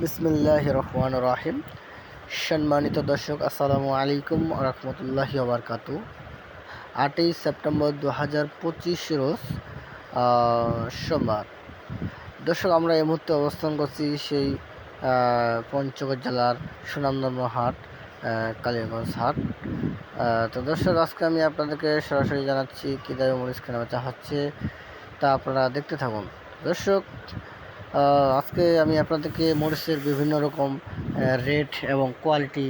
বিসমিল্লাহ রহমান রাহিম। সম্মানিত দর্শক, আসসালামু আলাইকুম রহমতুল্লাহ বারকাতু আটই সেপ্টেম্বর দু হাজার পঁচিশ রোজ সোমবার। দর্শক, আমরা এই মুহূর্তে অবস্থান করছি সেই পঞ্চগড় জেলার সুনামধন্য হাট কালীগঞ্জ হাট। তো দর্শক, আজকে আমি আপনাদেরকে সরাসরি জানাচ্ছি কী দামে মরিচ কেনা বেচা হচ্ছে, তা আপনারা দেখতে থাকুন। দর্শক আজকে আমি আপনাদেরকে মরিচের বিভিন্ন রকম রেট এবং কোয়ালিটি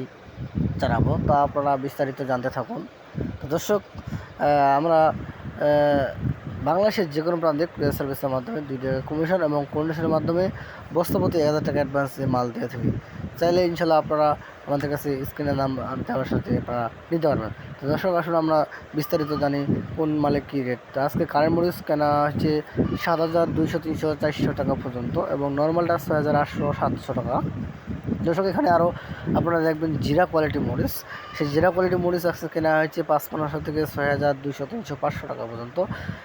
জানাব। তা আপনারা বিস্তারিত জানতে থাকুন। তো দর্শক আমরা বাংলাদেশের যে কোনো প্রান্তে কুরিয়ার সার্ভিসের মাধ্যমে দুই টাকা কমিশন এবং কন্ডিশনের মাধ্যমে বস্তাপতি এক হাজার টাকা অ্যাডভান্সে মাল দিয়ে থাকি। চাইলে ইনশাল্লাহ আপনারা আমাদের কাছে স্ক্রিনের নাম দেওয়ার সাথে আপনারা নিতে পারবেন। তো দর্শক আসলে আমরা বিস্তারিত জানি কোন মালে কী রেট তো আজকে কারেন্ট মরিচ কেনা হচ্ছে সাত হাজার দুইশো, তিনশো, চারশো টাকা পর্যন্ত এবং নর্মালটা ছয় হাজার আটশো, সাতশো টাকা। দর্শক, এখানে আরও আপনারা দেখবেন জিরা কোয়ালিটি মরিচ সেই জিরা কোয়ালিটি মরিচ আজকে কেনা হয়েছে পাঁচ পনেরোশো থেকে ছয় হাজার দুইশো, তিনশো, পাঁচশো টাকা পর্যন্ত,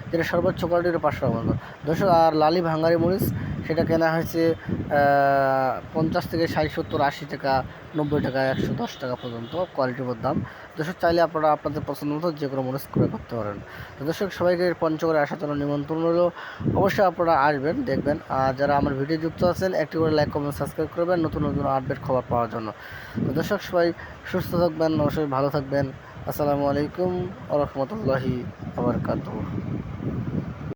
যেটা সর্বোচ্চ কোয়ালিটির পাঁচশো টাকা পর্যন্ত। দর্শক, আর লালি ভাঙ্গারি মরিচ সেটা কেনা হয়েছে পঞ্চাশ থেকে ষাট, সত্তর, আশি টাকা, নব্বই টাকা, একশো দশ টাকা পর্যন্ত কোয়ালিটির দাম। দর্শক, চাইলে আপনারা আপনাদের পছন্দ মতো যে কোনো মরিচ ক্রয় করতে পারেন। তো দর্শক, সবাইকে পঞ্চগড়ে আসার জন্য নিমন্ত্রণ রইল। অবশ্যই আপনারা আসবেন, দেখবেন। আর যারা আমার ভিডিও যুক্ত আছেন, একটি করে লাইক কমেন্ট সাবস্ক্রাইব করবেন নতুন নতুন আপডেট খবর পাওয়ার জন্য। তো দর্শক, সবাই সুস্থ থাকবেন, অবশ্যই ভালো থাকবেন। আসসালামু আলাইকুম আ রহমতুল্লাহি আবরকাতুহ